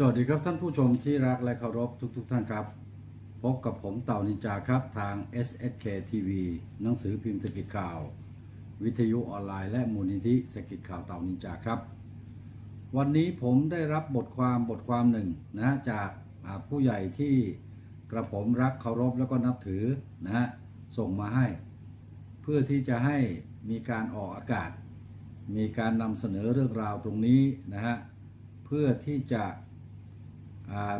สวัสดีครับท่านผู้ชมที่รักและเคารพทุกๆทท่านครับ พบกับผมเต่านินจาครับทาง SSK TV หนังสือพิมพ์สกิจข่าว วิทยุออนไลน์และมูลนิธิสกิจข่าวเต่านินจาครับ วันนี้ผมได้รับบทความบทความหนึ่งนะจากผู้ใหญ่ที่กระผมรักเคารพแล้วก็นับถือนะส่งมาให้ เพื่อที่จะให้มีการออกอากาศ มีการนำเสนอเรื่องราวตรงนี้นะฮะเพื่อที่จะ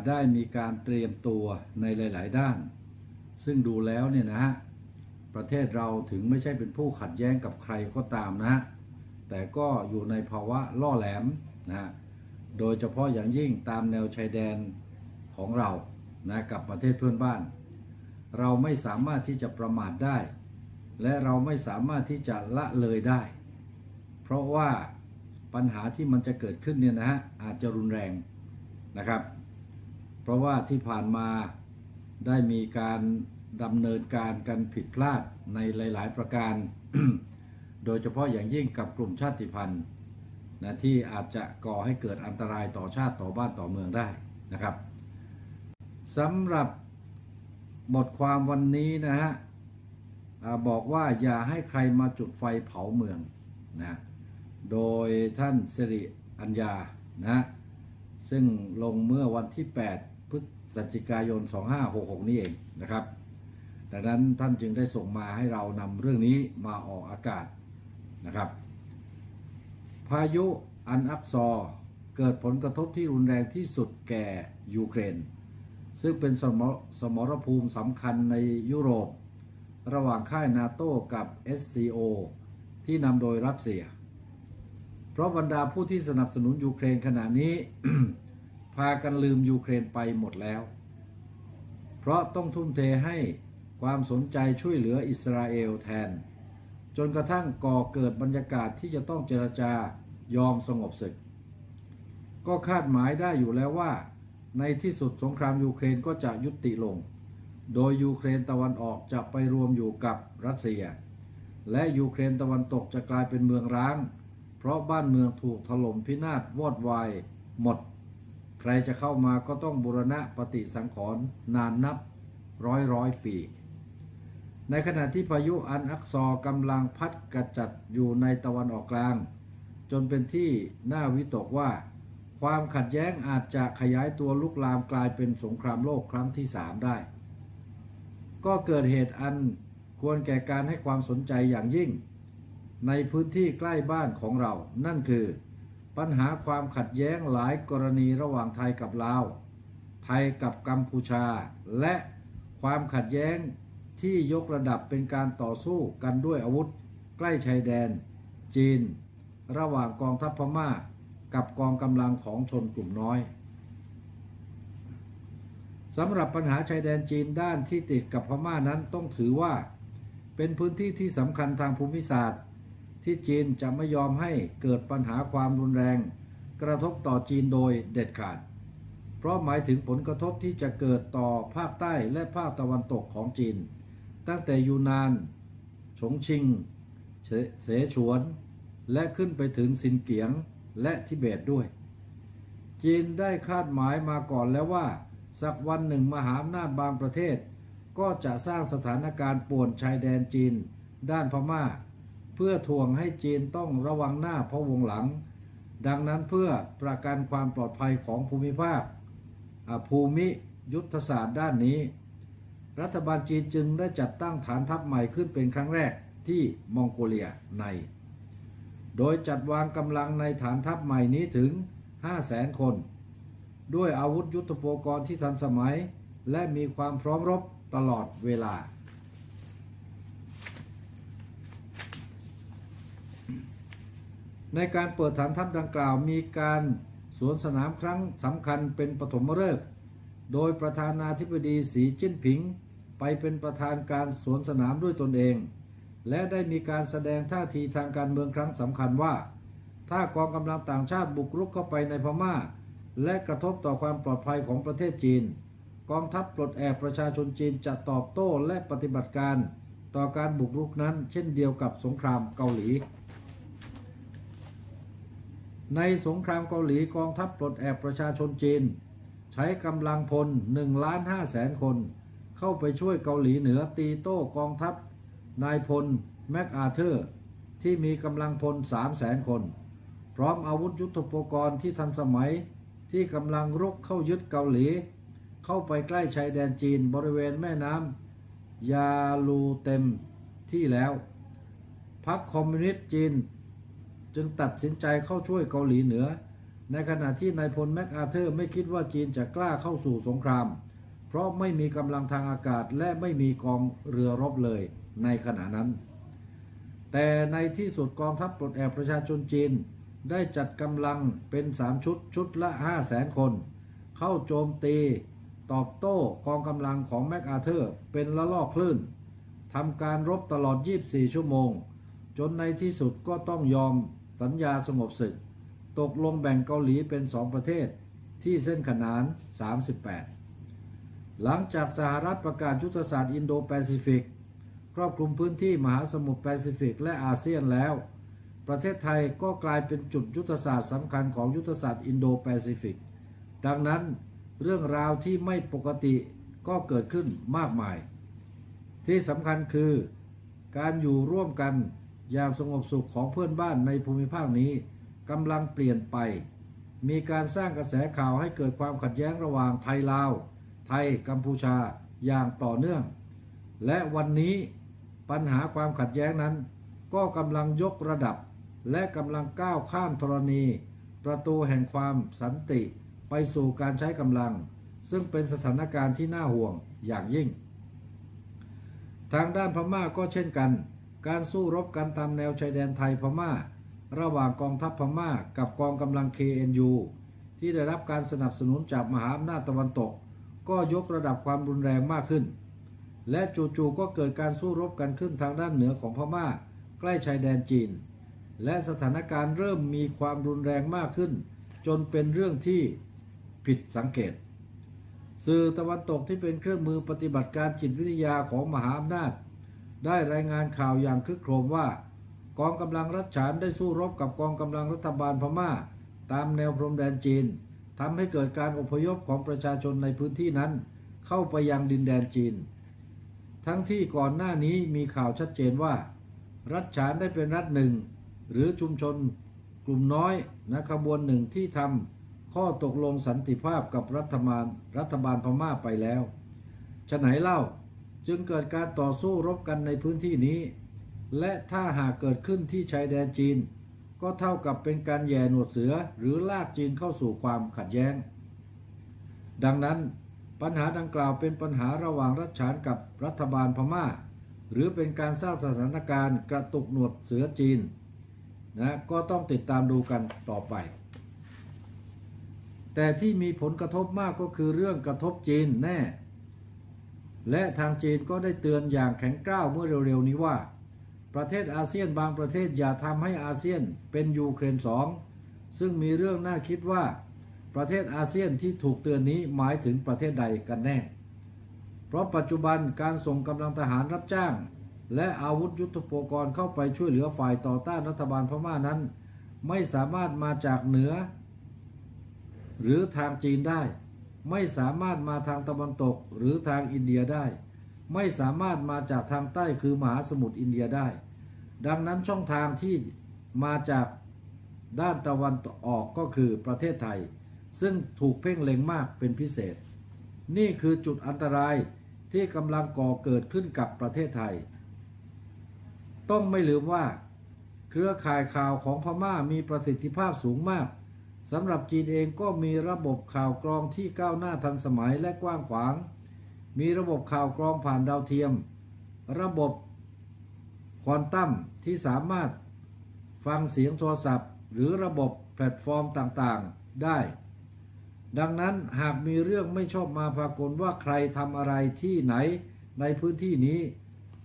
ได้มีการเตรียมตัวในหลาย ๆ ด้าน ซึ่งดูแล้วเนี่ยนะฮะประเทศเราถึงไม่ใช่เป็นผู้ขัดแย้งกับใครก็ตามนะฮะแต่ก็อยู่ในภาวะล่อแหลมนะฮะโดยเฉพาะอย่างยิ่งตามแนวชายแดนของเรานะกับประเทศเพื่อนบ้าน เราไม่สามารถที่จะประมาทได้ และเราไม่สามารถที่จะละเลยได้ เพราะว่าปัญหาที่มันจะเกิดขึ้นเนี่ยนะฮะอาจจะรุนแรงนะครับ ราะว่าที่ผ่านมาได้มีการดำเนินการกันผิดพลาดในหลาย ๆ ประการ โดยเฉพาะอย่างยิ่งกับกลุ่มชาติพันธุ์นะที่อาจจะก่อให้เกิดอันตรายต่อชาติต่อบ้านต่อเมืองได้นะครับสำหรับบทความวันนี้นะฮะบอกว่าอย่าให้ใครมาจุดไฟเผาเมืองนะโดยท่านสิริอัญญานะฮะซึ่งลงเมื่อวันที่ 8 พฤศจิกายน 2566 นี้เองนะครับ ดังนั้นท่านจึงได้ส่งมาให้เรานำเรื่องนี้มาออกอากาศนะครับ พายุอันอักซอร์เกิดผลกระทบที่รุนแรงที่สุดแก่ยูเครน ซึ่งเป็นสมรสมรภูมิสำคัญในยุโรป ระหว่างค่ายนาโต้กับ SCO ที่นำโดยรัสเซีย เพราะบรรดาผู้ที่สนับสนุนยูเครนขณะนี้ากันลืมยูเครนไปหมดแล้ว เพราะต้องทุ่มเทให้ความสนใจช่วยเหลืออิสราเอลแทน จนกระทั่งก่อเกิดบรรยากาศที่จะต้องเจรจายอมสงบศึก ก็คาดหมายได้อยู่แล้วว่า ในที่สุดสงครามยูเครนก็จะยุติลง โดยยูเครนตะวันออกจะไปรวมอยู่กับรัสเซีย และยูเครนตะวันตกจะกลายเป็นเมืองร้าง เพราะบ้านเมืองถูกถล่มพินาศวอดวายหมด ใครจะเข้ามาก็ต้องบูรณะปฏิสังขรณ์นานนับร้อยร้อยปี ในขณะที่พายุอันอักซอร์กำลังพัดกระจัดอยู่ในตะวันออกกลาง จนเป็นที่น่าวิตกว่า ความขัดแย้งอาจจะขยายตัวลุกลามกลายเป็นสงครามโลกครั้งที่สามได้ ก็เกิดเหตุอันควรแก่การให้ความสนใจอย่างยิ่ง ในพื้นที่ใกล้บ้านของเรานั่นคือ ปัญหาความขัดแย้งหลายกรณีระหว่างไทยกับลาว ไทยกับกัมพูชา และความขัดแย้งที่ยกระดับเป็นการต่อสู้กันด้วยอาวุธ ใกล้ชายแดน จีน ระหว่างกองทัพพม่า กับกองกำลังของชนกลุ่มน้อยสำหรับปัญหาชายแดนจีนด้านที่ติดกับพม่านั้นต้องถือว่า เป็นพื้นที่ที่สำคัญทางภูมิศาสตร์ ที่จีนจะไม่ยอมให้เกิดปัญหาความรุนแรง กระทบต่อจีนโดยเด็ดขาด เพราะหมายถึงผลกระทบที่จะเกิดต่อภาคใต้และภาคตะวันตกของจีน ตั้งแต่ยูนาน ฉงชิง เสฉวน และขึ้นไปถึงซินเกียงและทิเบตด้วย จีนได้คาดหมายมาก่อนแล้วว่า สักวันหนึ่งมหาอำนาจบางประเทศ ก็จะสร้างสถานการณ์ป่วนชายแดนจีน ด้านพม่า พื่อทวงให้จีนต้องระวังหน้าพะวงหลัง ดังนั้นเพื่อประกันความปลอดภัยของภูมิภาคอาภูมิยุทธศาสตร์ด้านนี้ รัฐบาลจีนจึงได้จัดตั้งฐานทัพใหม่ขึ้นเป็นครั้งแรกที่มองโกเลียใน โดยจัดวางกำลังในฐานทัพใหม่นี้ถึง 5 0 0แสนคน ด้วยอาวุธยุทโธปกรณ์ที่ทันสมัย และมีความพร้อมรบตลอดเวลา ในการเปิดฐานทัพดังกล่าวมีการสวนสนามครั้งสำคัญเป็นปฐมฤกษ์โดยประธานาธิบดีสีจิ้นผิง ไปเป็นประธานการสวนสนามด้วยตนเอง และได้มีการแสดงท่าทีทางการเมืองครั้งสำคัญว่า ถ้ากองกำลังต่างชาติบุกรุกเข้าไปในพม่า และกระทบต่อความปลอดภัยของประเทศจีน กองทัพปลดแอกประชาชนจีนจะตอบโต้และปฏิบัติการ ต่อการบุกรุกนั้น เช่นเดียวกับสงครามเกาหลี ในสงครามเกาหลีกองทัพปลดแอกประชาชนจีน ใช้กำลังพล1ล้าน5แสนคน เข้าไปช่วยเกาหลีเหนือตีโต้กองทัพ นายพลแม็กอาเธอร์ ที่มีกำลังพล3แสนคน พร้อมอาวุธยุทโธปกรณ์ที่ทันสมัยที่กำลังรุกเข้ายึดเกาหลี เข้าไปใกล้ชายแดนจีนบริเวณแม่น้ำยาลูเต็มที่แล้วพรรคคอมมิวนิสต์จีน จึงตัดสินใจเข้าช่วยเกาหลีเหนือ ในขณะที่นายพลแม็กอาเธอร์ไม่คิดว่าจีนจะกล้าเข้าสู่สงคราม เพราะไม่มีกำลังทางอากาศและไม่มีกองเรือรบเลยในขณะนั้น แต่ในที่สุดกองทัพปลดแอกประชาชนจีน ได้จัดกำลังเป็น 3 ชุดชุดละ5 0 0แสนคน เข้าโจมตีตอบโต้กองกำลังของแม็กอาเธอร์เป็นละลอกคลื่นทำการรบตลอด 24 ชั่วโมง จนในที่สุดก็ต้องยอม สัญญาสงบศึก ตกลงแบ่งเกาหลีเป็นสองประเทศที่เส้นขนาน 38 หลังจากสหรัฐประกาศยุทธศาสตร์อินโดแปซิฟิก ครอบคลุมพื้นที่มหาสมุทรแปซิฟิกและอาเซียนแล้ว ประเทศไทยก็กลายเป็นจุดยุทธศาสตร์สำคัญของยุทธศาสตร์อินโดแปซิฟิก ดังนั้นเรื่องราวที่ไม่ปกติก็เกิดขึ้นมากมาย ที่สำคัญคือ การอยู่ร่วมกัน อย่างสงบสุขของเพื่อนบ้านในภูมิภาคนี้กำลังเปลี่ยนไป มีการสร้างกระแสข่าวให้เกิดความขัดแย้งระหว่างไทยลาว ไทยกัมพูชาอย่างต่อเนื่อง และวันนี้ปัญหาความขัดแย้งนั้น ก็กำลังยกระดับ และกำลังก้าวข้ามธรณี ประตูแห่งความสันติไปสู่การใช้กำลัง ซึ่งเป็นสถานการณ์ที่น่าห่วงอย่างยิ่ง ทางด้านพม่าก็เช่นกัน การสู้รบกันตามแนวชายแดนไทยพม่า ระหว่างกองทัพพม่ากับกองกำลัง KNU ที่ได้รับการสนับสนุนจากมหาอำนาจตะวันตก ก็ยกระดับความรุนแรงมากขึ้น และจู่ๆก็เกิดการสู้รบกันขึ้นทางด้านเหนือของพม่า ใกล้ชายแดนจีน และสถานการณ์เริ่มมีความรุนแรงมากขึ้น จนเป็นเรื่องที่ผิดสังเกต สื่อตะวันตกที่เป็นเครื่องมือปฏิบัติการจิตวิทยาของมหาอำนาจ ได้รายงานข่าวอย่างคึกโครมว่า กองกำลังรัชฉานได้สู้รบกับกองกำลังรัฐบาลพม่า ตามแนวพรมแดนจีนทำให้เกิดการอพยพของประชาชนในพื้นที่นั้น เข้าไปยังดินแดนจีน ทั้งที่ก่อนหน้านี้มีข่าวชัดเจนว่า รัฐฉานได้เป็นรัฐหนึ่ง หรือชุมชนกลุ่มน้อยนะขบวนหนึ่งที่ทำข้อตกลงสันติภาพกับรัฐบาลรัฐบาลพม่าไปแล้วฉะไหนเล่า จึงเกิดการต่อสู้รบกันในพื้นที่นี้ และถ้าหากเกิดขึ้นที่ชายแดนจีน ก็เท่ากับเป็นการแย่หนวดเสือหรือลากจีนเข้าสู่ความขัดแย้ง ดังนั้นปัญหาดังกล่าวเป็นปัญหาระหว่างรัฐฉานกับรัฐบาลพม่า หรือเป็นการสร้างสถานการณ์กระตุกหนวดเสือจีนนะก็ต้องติดตามดูกันต่อไป แต่ที่มีผลกระทบมากก็คือเรื่องกระทบจีนแน่ และทางจีนก็ได้เตือนอย่างแข็งกร้าวเมื่อเร็วๆนี้ว่า ประเทศอาเซียนบางประเทศอย่าทำให้อาเซียนเป็นยูเครนสองซึ่งมีเรื่องน่าคิดว่า ประเทศอาเซียนที่ถูกเตือนนี้หมายถึงประเทศใดกันแน่ เพราะปัจจุบันการส่งกำลังทหารรับจ้าง และอาวุธยุทโธปกรณ์เข้าไปช่วยเหลือฝ่ายต่อต้านรัฐบาลพม่านั้น ไม่สามารถมาจากเหนือ หรือทางจีนได้ ไม่สามารถมาทางตะวันตกหรือทางอินเดียได้ ไม่สามารถมาจากทางใต้คือมหาสมุทรอินเดียได้ ดังนั้นช่องทางที่มาจากด้านตะวันออกก็คือประเทศไทย ซึ่งถูกเพ่งเล็งมากเป็นพิเศษ นี่คือจุดอันตรายที่กำลังก่อเกิดขึ้นกับประเทศไทย ต้องไม่ลืมว่า เครือข่ายข่าวของพม่ามีประสิทธิภาพสูงมาก สำหรับจีนเองก็มีระบบข่าวกรองที่ก้าวหน้าทันสมัยและกว้างขวาง มีระบบข่าวกรองผ่านดาวเทียม ระบบควอนตัมที่สามารถฟังเสียงโทรศัพท์ หรือระบบแพลตฟอร์มต่างๆได้ ดังนั้นหากมีเรื่องไม่ชอบมาพากลว่าใครทำอะไรที่ไหนในพื้นที่นี้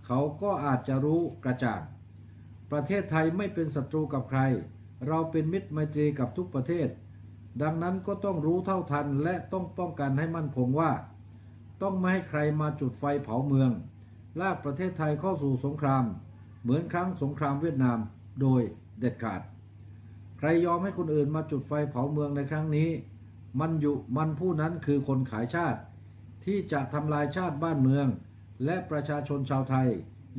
เขาก็อาจจะรู้กระจ่าง ประเทศไทยไม่เป็นศัตรูกับใคร เราเป็นมิตรไมตรีกับทุกประเทศ ดังนั้นก็ต้องรู้เท่าทันและต้องป้องกันให้มั่นคงว่า ต้องไม่ให้ใครมาจุดไฟเผาเมือง ลากประเทศไทยเข้าสู่สงคราม เหมือนครั้งสงครามเวียดนาม โดยเด็ดขาด ใครยอมให้คนอื่นมาจุดไฟเผาเมืองในครั้งนี้ มันอยู่มันผู้นั้นคือคนขายชาติ ที่จะทำลายชาติบ้านเมือง และประชาชนชาวไทย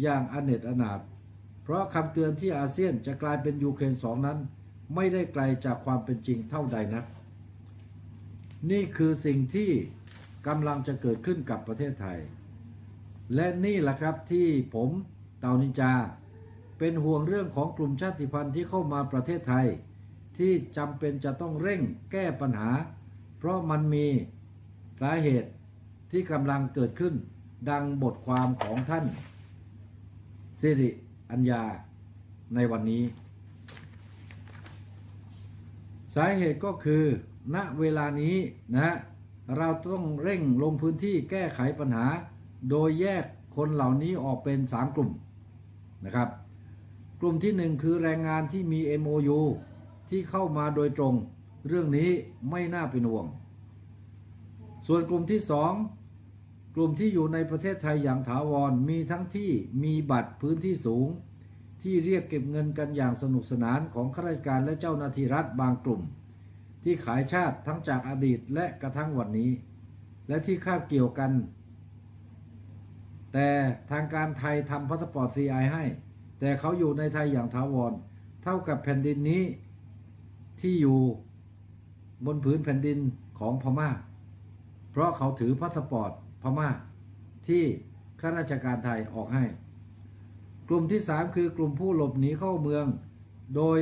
อย่างอเนจอนาถ เพราะคำเตือนที่อาเซียนจะกลายเป็นยูเครนสองนั้น ไม่ได้ไกลจากความเป็นจริงเท่าใดนัก นี่คือสิ่งที่กำลังจะเกิดขึ้นกับประเทศไทย และนี่แหละครับที่ผมเตานินจา เป็นห่วงเรื่องของกลุ่มชาติพันธุ์ที่เข้ามาประเทศไทย ที่จำเป็นจะต้องเร่งแก้ปัญหา เพราะมันมีสาเหตุที่กำลังเกิดขึ้น ดังบทความของท่านสิริ อัญญาในวันนี้ สาเหตุก็คือ ณเวลานี้นะเราต้องเร่งลงพื้นที่แก้ไขปัญหา โดยแยกคนเหล่านี้ออกเป็น 3 กลุ่มนะครับ กลุ่มที่ 1 คือแรงงานที่มี MOU ที่เข้ามาโดยตรง เรื่องนี้ไม่น่าเป็นห่วง ส่วนกลุ่มที่ 2 กลุ่มที่อยู่ในประเทศไทยอย่างถาวรมีทั้งที่มีบัตรพื้นที่สูง ที่เรียกเก็บเงินกันอย่างสนุกสนานของข้าราชการและเจ้าหน้าที่รัฐบางกลุ่ม ที่ขายชาติทั้งจากอดีตและกระทั่งวันนี้ และที่คาบเกี่ยวกัน แต่ทางการไทยทำพาสปอร์ต CI ให้ แต่เขาอยู่ในไทยอย่างถาวร เท่ากับแผ่นดินนี้ที่อยู่บนผืนแผ่นดินของพม่า เพราะเขาถือพาสปอร์ต ม่าที่ข้าราชการไทยออกให้ กลุ่มที่ 3 คือกลุ่มผู้หลบหนีเข้าเมือง โดย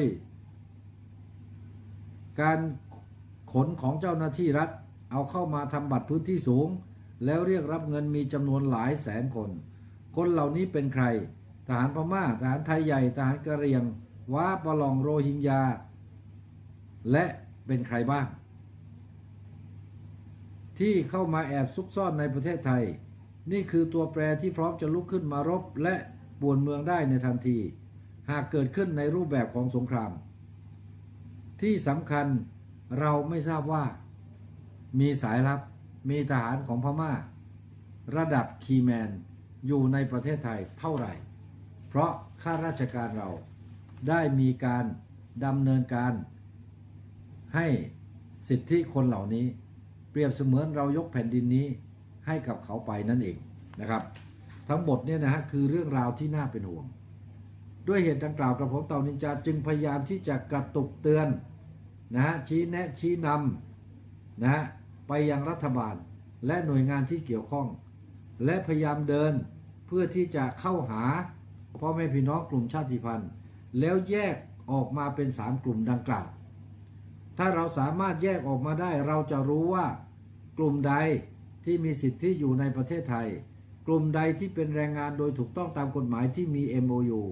การขนของเจ้าหน้าที่รัฐ เอาเข้ามาทำบัตรพื้นที่สูง แล้วเรียกรับเงินมีจำนวนหลายแสนคน คนเหล่านี้เป็นใคร ทหารพม่า ทหารไทยใหญ่ ทหารกะเหรียงว้าปะลองโรฮิงญา และเป็นใครบ้าง ที่เข้ามาแอบซุกซ่อนในประเทศไทย นี่คือตัวแปรที่พร้อมจะลุกขึ้นมารบและป่วนเมืองได้ในทันที หากเกิดขึ้นในรูปแบบของสงคราม ที่สำคัญเราไม่ทราบว่า มีสายลับ มีทหารของพม่า ระดับคีแมนอยู่ในประเทศไทยเท่าไหร่ เพราะข้าราชการเราได้มีการดำเนินการให้สิทธิคนเหล่านี้ เปรียบเสมือนเรายกแผ่นดินนี้ให้กับเขาไปนั่นเองนะครับ ทั้งหมดเนี่ยนะฮะคือเรื่องราวที่น่าเป็นห่วง ด้วยเหตุดังกล่าวกระผมเต่านินจาจึงพยายามที่จะกระตุกเตือนนะฮะชี้แนะชี้นำนะฮะไปยังรัฐบาลและหน่วยงานที่เกี่ยวข้อง และพยายามเดินเพื่อที่จะเข้าหาพ่อแม่พี่น้องกลุ่มชาติพันธุ์ แล้วแยกออกมาเป็นสามกลุ่มดังกล่าว ถ้าเราสามารถแยกออกมาได้เราจะรู้ว่า กลุ่มใดที่มีสิทธิอยู่ในประเทศไทย กลุ่มใดที่เป็นแรงงานโดยถูกต้องตามกฎหมายที่มี MOU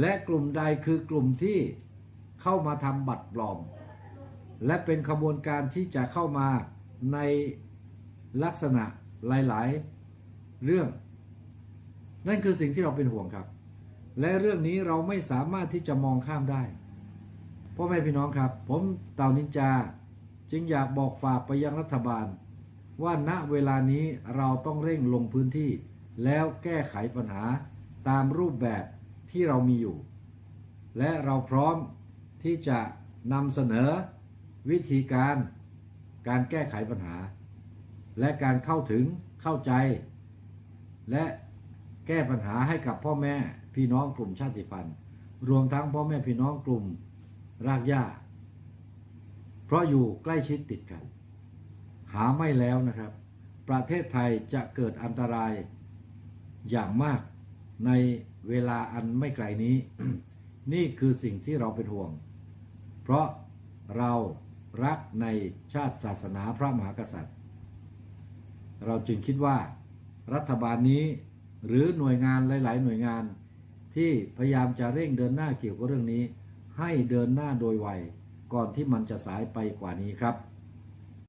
และกลุ่มใดคือกลุ่มที่เข้ามาทำบัตรปลอม และเป็นขบวนการที่จะเข้ามาในลักษณะหลาย ๆ เรื่อง นั่นคือสิ่งที่เราเป็นห่วงครับ และเรื่องนี้เราไม่สามารถที่จะมองข้ามได้พ่อแม่พี่น้องครับ ผมเต่านินจา จึงอยากบอกฝากไปยังรัฐบาล ว่าณเวลานี้เราต้องเร่งลงพื้นที่ แล้วแก้ไขปัญหาตามรูปแบบที่เรามีอยู่ และเราพร้อมที่จะนำเสนอวิธีการการแก้ไขปัญหา และการเข้าถึงเข้าใจ และแก้ปัญหาให้กับพ่อแม่พี่น้องกลุ่มชาติพันธุ์ รวมทั้งพ่อแม่พี่น้องกลุ่มรากหญ้า เพราะอยู่ใกล้ชิดติดกัน หาไม่แล้วนะครับ ประเทศไทยจะเกิดอันตรายอย่างมากในเวลาอันไม่ไกลนี้ นี่คือสิ่งที่เราเป็นห่วง เพราะเรารักในชาติศาสนาพระมหากษัตริย์ เราจึงคิดว่า รัฐบาลนี้หรือหน่วยงานหลาย ๆ หน่วยงานที่พยายามจะเร่งเดินหน้าเกี่ยวกับเรื่องนี้ ให้เดินหน้าโดยไว ก่อนที่มันจะสายไปกว่านี้ครับ